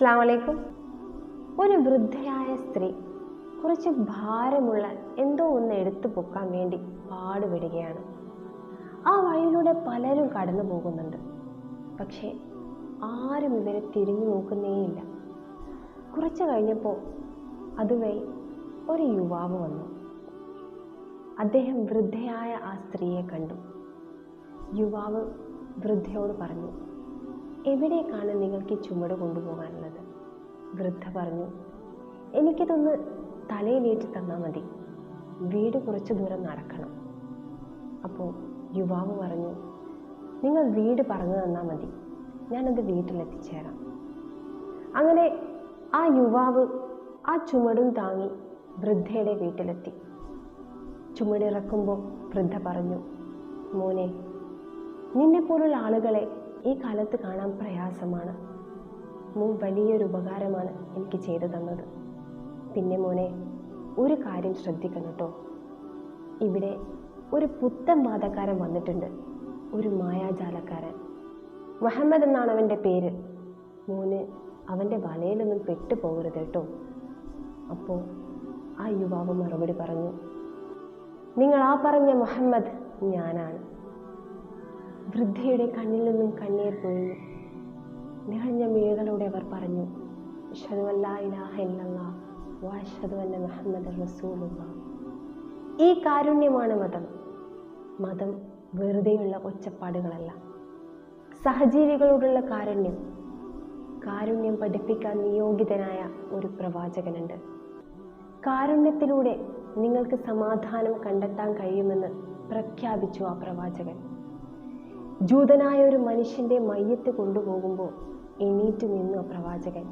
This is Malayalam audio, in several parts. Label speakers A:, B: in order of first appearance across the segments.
A: അസ്സാം വലൈക്കും ഒരു വൃദ്ധയായ സ്ത്രീ കുറച്ച് ഭാരമുള്ള എന്തോ ഒന്ന് എടുത്തു പൊക്കാൻ വേണ്ടി പാടുപെടുകയാണ്. ആ വഴിയിലൂടെ പലരും കടന്നു പോകുന്നുണ്ട്. പക്ഷേ ആരും ഇവരെ തിരിഞ്ഞു നോക്കുന്നേയില്ല. കുറച്ച് കഴിഞ്ഞപ്പോൾ അതുവഴി ഒരു യുവാവ് വന്നു. അദ്ദേഹം വൃദ്ധയായ ആ സ്ത്രീയെ കണ്ടു. യുവാവ് വൃദ്ധയോട് പറഞ്ഞു എവിടേക്കാണ് നിങ്ങൾക്ക് ചുമട് കൊണ്ടുപോകാനുള്ളത്? വൃദ്ധ പറഞ്ഞു എനിക്കിതൊന്ന് തലയിലേറ്റി തന്നാൽ മതി. വീട് കുറച്ച് ദൂരം നടക്കണം. അപ്പോൾ യുവാവ് പറഞ്ഞു നിങ്ങൾ വീട് പറഞ്ഞു തന്നാൽ മതി. ഞാനത് വീട്ടിലെത്തിച്ചേരാം. അങ്ങനെ ആ യുവാവ് ആ ചുമടും താങ്ങി വൃദ്ധയുടെ വീട്ടിലെത്തി. ചുമടിറക്കുമ്പോൾ വൃദ്ധ പറഞ്ഞു മോനെ നിന്നെപ്പോലുള്ള ആളുകളെ ഈ കാലത്ത് കാണാൻ പ്രയാസമാണ്. മോൻ വലിയൊരു ഉപകാരമാണ് എനിക്ക് ചെയ്തു തന്നത്. പിന്നെ മോനെ ഒരു കാര്യം ശ്രദ്ധിക്കണം കേട്ടോ. ഇവിടെ ഒരു പുത്തൻ വാദക്കാരൻ വന്നിട്ടുണ്ട്. ഒരു മായാജാലക്കാരൻ. മുഹമ്മദ് എന്നാണ് അവന്റെ പേര്. മോന് അവന്റെ വലയിലൊന്നും പെട്ടുപോകരുത് കേട്ടോ. അപ്പോൾ ആ യുവാവ് മറുപടി പറഞ്ഞു നിങ്ങൾ ആ പറഞ്ഞ മുഹമ്മദ് ഞാനാണ്. വൃദ്ധയുടെ കണ്ണിൽ നിന്നും കണ്ണീർ പൊഴിഞ്ഞു. നിറഞ്ഞ മിഴികളോടെ അവർ പറഞ്ഞു ഈ കാരുണ്യമാണ് മതം. മതം വെറുതെയുള്ള ഒച്ചപ്പാടുകളല്ല സഹജീവികളോടുള്ള കാരുണ്യം. കാരുണ്യം പഠിപ്പിക്കാൻ നിയോഗിതനായ ഒരു പ്രവാചകനുണ്ട്. കാരുണ്യത്തിലൂടെ നിങ്ങൾക്ക് സമാധാനം കണ്ടെത്താൻ കഴിയുമെന്ന് പ്രഖ്യാപിച്ചു ആ പ്രവാചകൻ. ജൂതനായ ഒരു മനുഷ്യന്റെ മയ്യത്ത് കൊണ്ടുപോകുമ്പോൾ എണീറ്റ് നിന്നു പ്രവാചകൻ.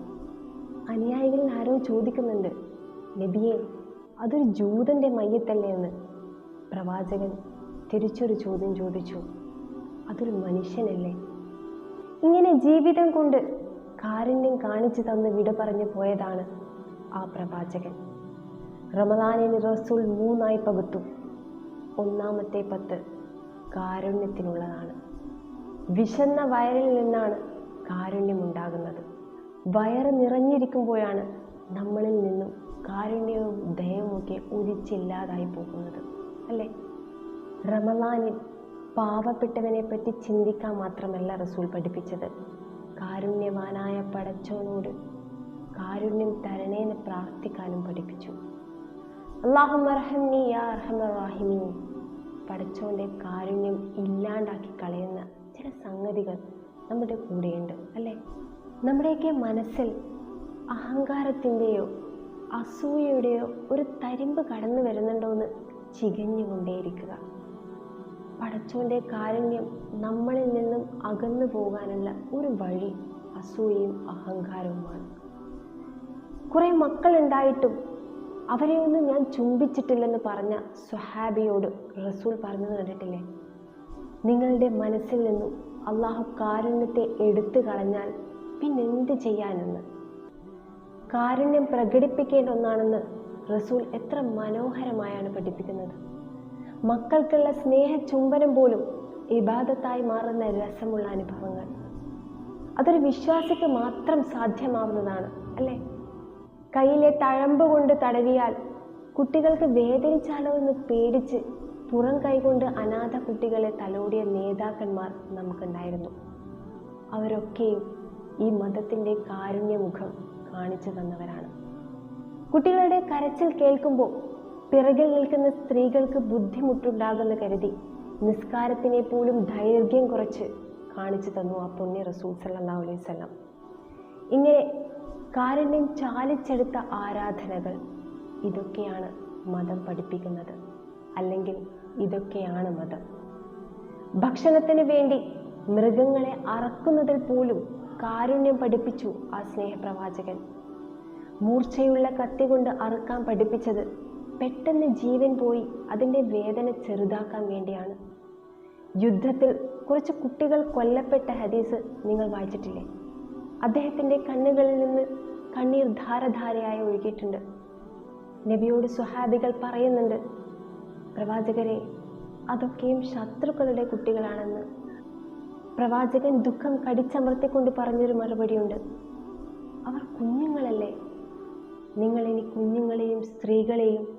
A: അനുയായികളിൽ ആരോ ചോദിക്കുന്നുണ്ട് നബിയെ അതൊരു ജൂതന്റെ മയ്യത്തല്ലേ എന്ന്? പ്രവാചകൻ തിരിച്ചൊരു ചോദ്യം ചോദിച്ചു അതൊരു മനുഷ്യനല്ലേ? ഇങ്ങനെ ജീവിതം കൊണ്ട് കാരുണ്യം കാണിച്ചു തന്ന് വിട പറഞ്ഞു പോയതാണ് ആ പ്രവാചകൻ. റമദാനിന് റസൂൽ മൂന്നായി പകുത്തു ഒന്നാമത്തെ പത്ത് കാരുണ്യത്തിനുള്ളതാണ്. വിശന്ന വയറിൽ നിന്നാണ് കാരുണ്യമുണ്ടാകുന്നത്. വയറ് നിറഞ്ഞിരിക്കുമ്പോഴാണ് നമ്മളിൽ നിന്നും കാരുണ്യവും ദയവുമൊക്കെ ഒഴിച്ചില്ലാതായി പോകുന്നത് അല്ലേ? റമലാനിൽ പാവപ്പെട്ടവനെ പറ്റി ചിന്തിക്കാൻ മാത്രമല്ല റസൂൽ പഠിപ്പിച്ചത്. കാരുണ്യവാനായ പടച്ചോനോട് കാരുണ്യം തരണേന്ന് പ്രാർത്ഥിക്കാനും പഠിപ്പിച്ചു. അള്ളാഹുമർഹംനി യാ അർഹമറാഹിമീൻ പടച്ചോന്റെ കാരുണ്യം ഇല്ലാണ്ടാക്കി കളയുന്ന സംഗതികൾ നമ്മുടെ കൂടെയുണ്ട് അല്ലേ? നമ്മുടെയൊക്കെ മനസ്സിൽ അഹങ്കാരത്തിന്റെയോ അസൂയയുടെയോ ഒരു തരിമ്പ് കടന്നു വരുന്നുണ്ടോ എന്ന് ചികഞ്ഞുകൊണ്ടേയിരിക്കുക. പടച്ചോന്റെ കാരുണ്യം നമ്മളിൽ നിന്നും അകന്നു പോകാനുള്ള ഒരു വഴി അസൂയയും അഹങ്കാരവുമാണ്. കുറേ മക്കളുണ്ടായിട്ടും അവരെ ഒന്നും ഞാൻ ചുംബിച്ചിട്ടില്ലെന്ന് പറഞ്ഞ സ്വഹാബിയോട് റസൂൽ പറഞ്ഞത് കണ്ടിട്ടില്ലേ? നിങ്ങളുടെ മനസ്സിൽ നിന്നും അള്ളാഹു കാരുണ്യത്തെ എടുത്തു കളഞ്ഞാൽ പിന്നെന്ത് ചെയ്യാനെന്ന്? കാരുണ്യം പ്രകടിപ്പിക്കേണ്ട ഒന്നാണെന്ന് റസൂൽ എത്ര മനോഹരമായാണ് പഠിപ്പിക്കുന്നത്. മക്കൾക്കുള്ള സ്നേഹ ചുംബനം പോലും ഇബാദത്തായി മാറുന്ന രസമുള്ള അനുഭവങ്ങൾ. അതൊരു വിശ്വാസിക്ക് മാത്രം സാധ്യമാവുന്നതാണ് അല്ലേ? കയ്യിലെ തഴമ്പ് കൊണ്ട് തടവിയാൽ കുട്ടികൾക്ക് വേദനിച്ചാലോ എന്ന് പേടിച്ച് പുറം കൈകൊണ്ട് അനാഥ കുട്ടികളെ തലോടിയ നേതാക്കന്മാർ നമുക്കുണ്ടായിരുന്നു. അവരൊക്കെയും ഈ മതത്തിന്റെ കാരുണ്യമുഖം കാണിച്ചു തന്നവരാണ്. കുട്ടികളുടെ കരച്ചിൽ കേൾക്കുമ്പോൾ പിറകിൽ നിൽക്കുന്ന സ്ത്രീകൾക്ക് ബുദ്ധിമുട്ടുണ്ടാകുന്ന കരുതി നിസ്കാരത്തിനെ പോലും ദൈർഘ്യം കുറച്ച് കാണിച്ചു തന്നു ആ പുണ്യ റസൂൽ സല്ലല്ലാഹു അലൈഹി വസല്ലം. ഇങ്ങനെ കാരുണ്യം ചാലിച്ചെടുത്ത ആരാധനകൾ ഇതൊക്കെയാണ് മതം പഠിപ്പിക്കുന്നത്. അല്ലെങ്കിൽ ഇതൊക്കെയാണ് മതം. ഭക്ഷണത്തിന് വേണ്ടി മൃഗങ്ങളെ അറക്കുന്നതിൽ പോലും കാരുണ്യം പഠിപ്പിച്ചു ആ സ്നേഹപ്രവാചകൻ. മൂർച്ചയുള്ള കത്തി കൊണ്ട് അറുക്കാൻ പഠിപ്പിച്ചത് പെട്ടെന്ന് ജീവൻ പോയി അതിന്റെ വേദന ചെറുതാക്കാൻ വേണ്ടിയാണ്. യുദ്ധത്തിൽ കുറച്ച് കുട്ടികൾ കൊല്ലപ്പെട്ട ഹദീസ് നിങ്ങൾ വായിച്ചിട്ടില്ലേ? അദ്ദേഹത്തിന്റെ കണ്ണുകളിൽ നിന്ന് കണ്ണീർ ധാരധാരയായി ഒഴുകിയിട്ടുണ്ട്. നബിയോട് സുഹാബികൾ പറയുന്നുണ്ട് പ്രവാചകരെ അതൊക്കെയും ശത്രുക്കളുടെ കുട്ടികളാണെന്ന്. പ്രവാചകൻ ദുഃഖം കടിച്ചമർത്തിക്കൊണ്ട് പറഞ്ഞൊരു മറുപടിയുണ്ട്. അവർ കുഞ്ഞുങ്ങളല്ലേ? നിങ്ങൾ ഇനി കുഞ്ഞുങ്ങളെയും സ്ത്രീകളെയും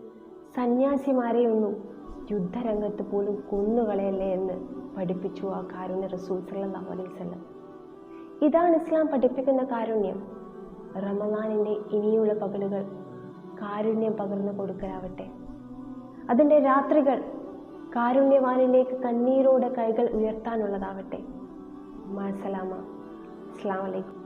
A: സന്യാസിമാരെയൊന്നും യുദ്ധരംഗത്ത് പോലും കൊന്നുകളയല്ലേ എന്ന് പഠിപ്പിച്ചു ആ കാരുണ്യ റസൂൽ വസല്ലം. ഇതാണ് ഇസ്ലാം പഠിപ്പിക്കുന്ന കാരുണ്യം. റമദാനിന്റെ ഇനിയുള്ള പകലുകൾ കാരുണ്യം പകർന്നു കൊടുക്കലാവട്ടെ. അതിന്റെ രാത്രികൾ കാരുണ്യവാനിലേക്ക് കണ്ണീരോടെ കൈകൾ ഉയർത്താനുള്ളതാവട്ടെ. മാസലാമ അസ്സാം വലൈക്കും